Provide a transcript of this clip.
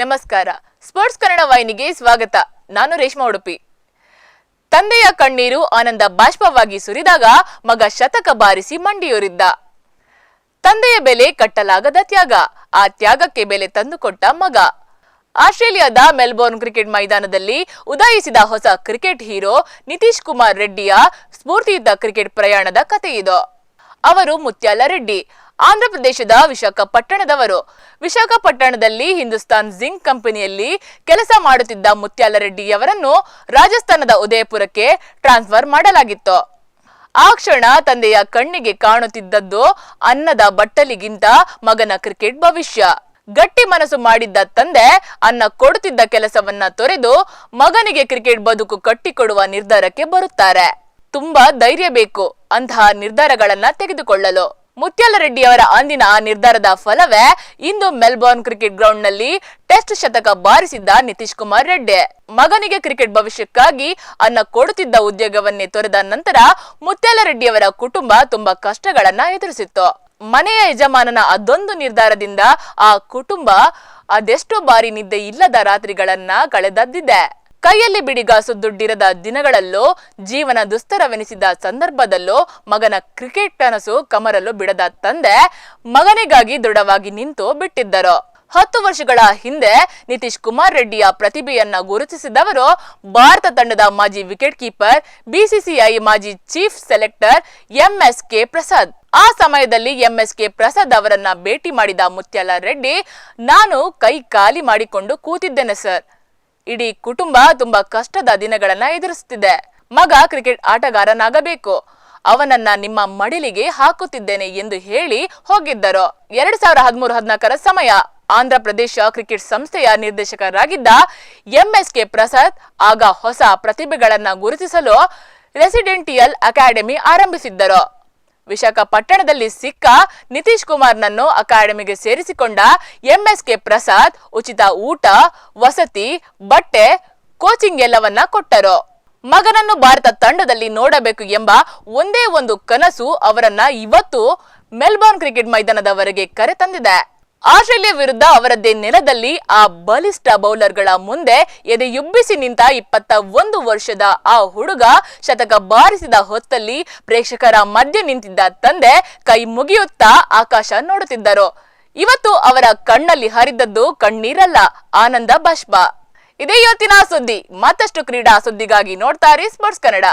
ನಮಸ್ಕಾರ. ಸ್ಪೋರ್ಟ್ಸ್ ಕನ್ನಡ ವಾಹಿನಿಗೆ ಸ್ವಾಗತ. ನಾನು ರೇಷ್ಮಾ ಉಡುಪಿ. ತಂದೆಯ ಕಣ್ಣೀರು ಆನಂದ ಬಾಷ್ಪವಾಗಿ ಸುರಿದಾಗ ಮಗ ಶತಕ ಬಾರಿಸಿ ಮಂಡಿಯೂರಿದ್ದ. ತಂದೆಯ ಬೆಲೆ ಕಟ್ಟಲಾಗದ ತ್ಯಾಗ, ಆ ತ್ಯಾಗಕ್ಕೆ ಬೆಲೆ ತಂದುಕೊಟ್ಟ ಮಗ. ಆಸ್ಟ್ರೇಲಿಯಾದ ಮೆಲ್ಬೋರ್ನ್ ಕ್ರಿಕೆಟ್ ಮೈದಾನದಲ್ಲಿ ಉದಾಯಿಸಿದ ಹೊಸ ಕ್ರಿಕೆಟ್ ಹೀರೋ ನಿತೀಶ್ ಕುಮಾರ್ ರೆಡ್ಡಿಯ ಸ್ಫೂರ್ತಿಯುತ ಕ್ರಿಕೆಟ್ ಪ್ರಯಾಣದ ಕಥೆಯಿದು. ಅವರು ಮುತ್ಯಾಲ ರೆಡ್ಡಿ ಆಂಧ್ರಪ್ರದೇಶದ ವಿಶಾಖಪಟ್ಟಣದವರು. ವಿಶಾಖಪಟ್ಟಣದಲ್ಲಿ ಹಿಂದೂಸ್ತಾನ್ ಜಿಂಕ್ ಕಂಪನಿಯಲ್ಲಿ ಕೆಲಸ ಮಾಡುತ್ತಿದ್ದ ಮುತ್ಯಾಲ ರೆಡ್ಡಿಯವರನ್ನು ರಾಜಸ್ಥಾನದ ಉದಯಪುರಕ್ಕೆ ಟ್ರಾನ್ಸ್ಫರ್ ಮಾಡಲಾಗಿತ್ತು. ಆ ಕ್ಷಣ ತಂದೆಯ ಕಣ್ಣಿಗೆ ಕಾಣುತ್ತಿದ್ದದ್ದು ಅನ್ನದ ಬಟ್ಟಲಿಗಿಂತ ಮಗನ ಕ್ರಿಕೆಟ್ ಭವಿಷ್ಯ. ಗಟ್ಟಿ ಮನಸ್ಸು ಮಾಡಿದ್ದ ತಂದೆ ಅನ್ನ ಕೊಡುತ್ತಿದ್ದ ಕೆಲಸವನ್ನ ತೊರೆದು ಮಗನಿಗೆ ಕ್ರಿಕೆಟ್ ಬದುಕು ಕಟ್ಟಿಕೊಡುವ ನಿರ್ಧಾರಕ್ಕೆ ಬರುತ್ತಾರೆ. ತುಂಬಾ ಧೈರ್ಯ ಬೇಕು ಅಂತಹ ನಿರ್ಧಾರಗಳನ್ನ ತೆಗೆದುಕೊಳ್ಳಲು. ಮುತ್ಯಾಲ ರೆಡ್ಡಿಯವರ ಅಂದಿನ ಆ ನಿರ್ಧಾರದ ಫಲವೇ ಇಂದು ಮೆಲ್ಬೋರ್ನ್ ಕ್ರಿಕೆಟ್ ಗ್ರೌಂಡ್ನಲ್ಲಿ ಟೆಸ್ಟ್ ಶತಕ ಬಾರಿಸಿದ್ದ ನಿತೀಶ್ ಕುಮಾರ್ ರೆಡ್ಡಿ. ಮಗನಿಗೆ ಕ್ರಿಕೆಟ್ ಭವಿಷ್ಯಕ್ಕಾಗಿ ಅನ್ನ ಕೊಡುತ್ತಿದ್ದ ಉದ್ಯೋಗವನ್ನೇ ತೊರೆದ ನಂತರ ಮುತ್ಯಾಲ ರೆಡ್ಡಿಯವರ ಕುಟುಂಬ ತುಂಬಾ ಕಷ್ಟಗಳನ್ನ ಎದುರಿಸಿತ್ತು. ಮನೆಯ ಯಜಮಾನನ ಅದೊಂದು ನಿರ್ಧಾರದಿಂದ ಆ ಕುಟುಂಬ ಅದೆಷ್ಟೋ ಬಾರಿ ನಿದ್ದೆ ಇಲ್ಲದ ರಾತ್ರಿಗಳನ್ನ ಕಳೆದದ್ದಿದೆ. ಕೈಯಲ್ಲಿ ಬಿಡಿಗಾಸು ದುಡ್ಡಿರದ ದಿನಗಳಲ್ಲೋ, ಜೀವನ ದುಸ್ತರವೆನಿಸಿದ ಸಂದರ್ಭದಲ್ಲೋ, ಮಗನ ಕ್ರಿಕೆಟ್ ಕನಸು ಕಮರಲು ಬಿಡದ ತಂದೆ ಮಗನಿಗಾಗಿ ದೃಢವಾಗಿ ನಿಂತು ಬಿಟ್ಟಿದ್ದರು. ಹತ್ತು ವರ್ಷಗಳ ಹಿಂದೆ ನಿತೀಶ್ ಕುಮಾರ್ ರೆಡ್ಡಿಯ ಪ್ರತಿಭೆಯನ್ನ ಗುರುತಿಸಿದವರು ಭಾರತ ತಂಡದ ಮಾಜಿ ವಿಕೆಟ್ ಕೀಪರ್ ಬಿಸಿಸಿಐ ಮಾಜಿ chief selector MS K Prasad. ಆ ಸಮಯದಲ್ಲಿ ಎಂಎಸ್ ಕೆ ಪ್ರಸಾದ್ ಅವರನ್ನ ಭೇಟಿ ಮಾಡಿದ ಮುತ್ಯಾಲ ರೆಡ್ಡಿ, ನಾನು ಕೈ ಖಾಲಿ ಮಾಡಿಕೊಂಡು ಕೂತಿದ್ದೇನೆ ಸರ್. ಇಡೀ ಕುಟುಂಬ ತುಂಬಾ ಕಷ್ಟದ ದಿನಗಳನ್ನ ಎದುರಿಸುತ್ತಿದೆ. ಮಗ ಕ್ರಿಕೆಟ್ ಆಟಗಾರನಾಗಬೇಕು. ಅವನನ್ನ ನಿಮ್ಮ ಮಡಿಲಿಗೆ ಹಾಕುತ್ತಿದ್ದೇನೆ ಎಂದು ಹೇಳಿ ಹೋಗಿದ್ದರು. ಎರಡ್ ಸಾವಿರದ ಹದಿಮೂರು ಹದಿನಾಲ್ಕರ ಸಮಯ ಆಂಧ್ರ ಪ್ರದೇಶ ಕ್ರಿಕೆಟ್ ಸಂಸ್ಥೆಯ ನಿರ್ದೇಶಕರಾಗಿದ್ದ ಎಂ ಎಸ್ ಕೆ ಪ್ರಸಾದ್ ಆಗ ಹೊಸ ಪ್ರತಿಭೆಗಳನ್ನ ಗುರುತಿಸಲು ರೆಸಿಡೆಂಟಿಯಲ್ ಅಕಾಡೆಮಿ ಆರಂಭಿಸಿದ್ದರು. ವಿಶಾಖಪಟ್ಟಣದಲ್ಲಿ ಸಿಕ್ಕ ನಿತೀಶ್ ಕುಮಾರ್ನನ್ನು ಅಕಾಡೆಮಿಗೆ ಸೇರಿಸಿಕೊಂಡ ಎಂಎಸ್ಕೆ ಪ್ರಸಾದ್ ಉಚಿತ ಊಟ, ವಸತಿ, ಬಟ್ಟೆ, ಕೋಚಿಂಗ್ ಎಲ್ಲವನ್ನ ಕೊಟ್ಟರು. ಮಗನನ್ನು ಭಾರತ ತಂಡದಲ್ಲಿ ನೋಡಬೇಕು ಎಂಬ ಒಂದೇ ಒಂದು ಕನಸು ಅವರನ್ನ ಇವತ್ತು ಮೆಲ್ಬೋರ್ನ್ ಕ್ರಿಕೆಟ್ ಮೈದಾನದವರೆಗೆ ಕರೆ ತಂದಿದೆ ಆಸ್ಟ್ರೇಲಿಯಾ ವಿರುದ್ಧ ಅವರದ್ದೇ ನೆಲದಲ್ಲಿ ಆ ಬಲಿಷ್ಠ ಬೌಲರ್ಗಳ ಮುಂದೆ ಎದೆಯುಬ್ಬಿಸಿ ನಿಂತ ಇಪ್ಪತ್ತ ಒಂದು ವರ್ಷದ ಆ ಹುಡುಗ ಶತಕ ಬಾರಿಸಿದ ಹೊತ್ತಲ್ಲಿ ಪ್ರೇಕ್ಷಕರ ಮಧ್ಯೆ ನಿಂತಿದ್ದ ತಂದೆ ಕೈ ಮುಗಿಯುತ್ತಾ ಆಕಾಶ ನೋಡುತ್ತಿದ್ದರು. ಇವತ್ತು ಅವರ ಕಣ್ಣಲ್ಲಿ ಹರಿದದ್ದು ಕಣ್ಣೀರಲ್ಲ, ಆನಂದ ಬಾಷ್ಪ. ಇದೇ ಇವತ್ತಿನ ಸುದ್ದಿ. ಮತ್ತಷ್ಟು ಕ್ರೀಡಾ ಸುದ್ದಿಗಾಗಿ ನೋಡ್ತಾರೆ ಸ್ಪೋರ್ಟ್ಸ್ ಕನ್ನಡ